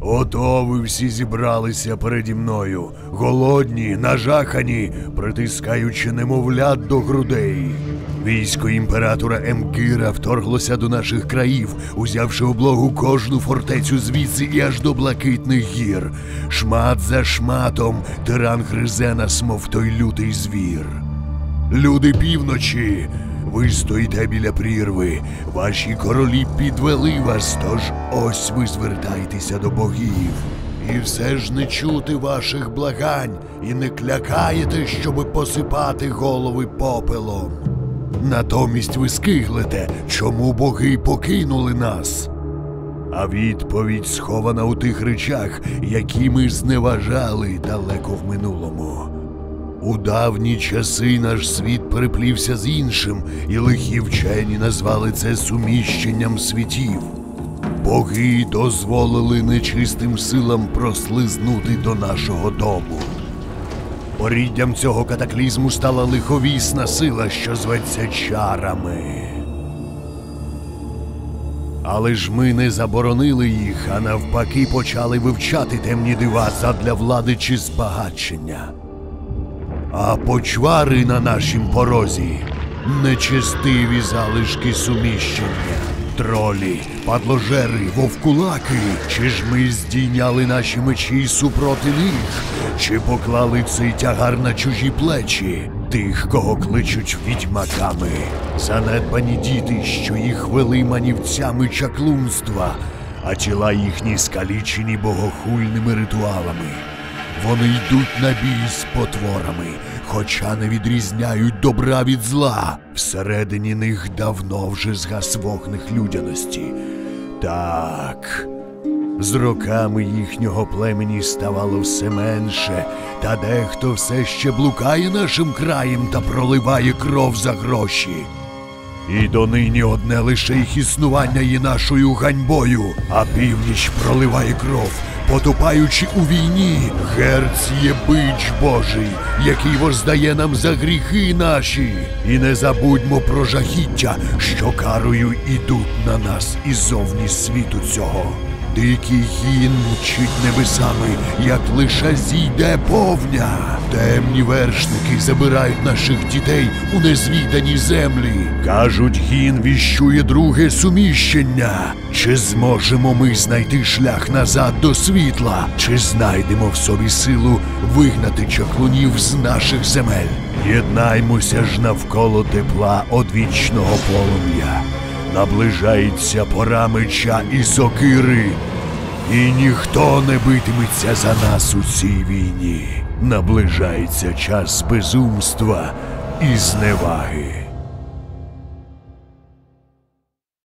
Ото ви всі зібралися переді мною, голодні, нажахані, притискаючи немовлят до грудей. Військо імператора Емкира вторглося до наших країв, узявши облогу кожну фортецю звідси і аж до блакитних гір. Шмат за шматом тиран гризе нас, мов той лютий звір. Люди півночі, ви стоїте біля прірви, ваші королі підвели вас, тож ось ви звертайтеся до богів. І все ж не чути ваших благань, і не клякаєте, щоби посипати голови попелом. Натомість ви скиглите, чому боги покинули нас. А відповідь схована у тих речах, які ми зневажали далеко в минулому. У давні часи наш світ переплівся з іншим, і лихі вчені назвали це суміщенням світів. Боги дозволили нечистим силам прослизнути до нашого дому. Поріддям цього катаклізму стала лиховісна сила, що зветься чарами. Але ж ми не заборонили їх, а навпаки почали вивчати темні дива задля влади чи збагачення. А почвари на нашім порозі. Нечестиві залишки суміщення, тролі, падложери, вовкулаки. Чи ж ми здійняли наші мечі супроти них, чи поклали цей тягар на чужі плечі, тих, кого кличуть відьмаками, занедбані діти, що їх вели манівцями чаклунства, а тіла їхні скалічені богохульними ритуалами. Вони йдуть на бій з потворами, хоча не відрізняють добра від зла. Всередині них давно вже згас вогних людяності. Так. З роками їхнього племені ставало все менше, та дехто все ще блукає нашим краєм та проливає кров за гроші. І донині одне лише їх існування є нашою ганьбою, а північ проливає кров, потопаючи у війні. Герць є бич Божий, який воздає нам за гріхи наші. І не забудьмо про жахіття, що карою ідуть на нас іззовні світу цього. Дикий гін мчить небесами, як лише зійде повня. Темні вершники забирають наших дітей у незвідані землі. Кажуть, гін віщує друге суміщення. Чи зможемо ми знайти шлях назад до світла? Чи знайдемо в собі силу вигнати чаклунів з наших земель? Єднаймося ж навколо тепла одвічного полум'я. Наближається пора меча і сокири, і ніхто не битиметься за нас у цій війні. Наближається час безумства і зневаги.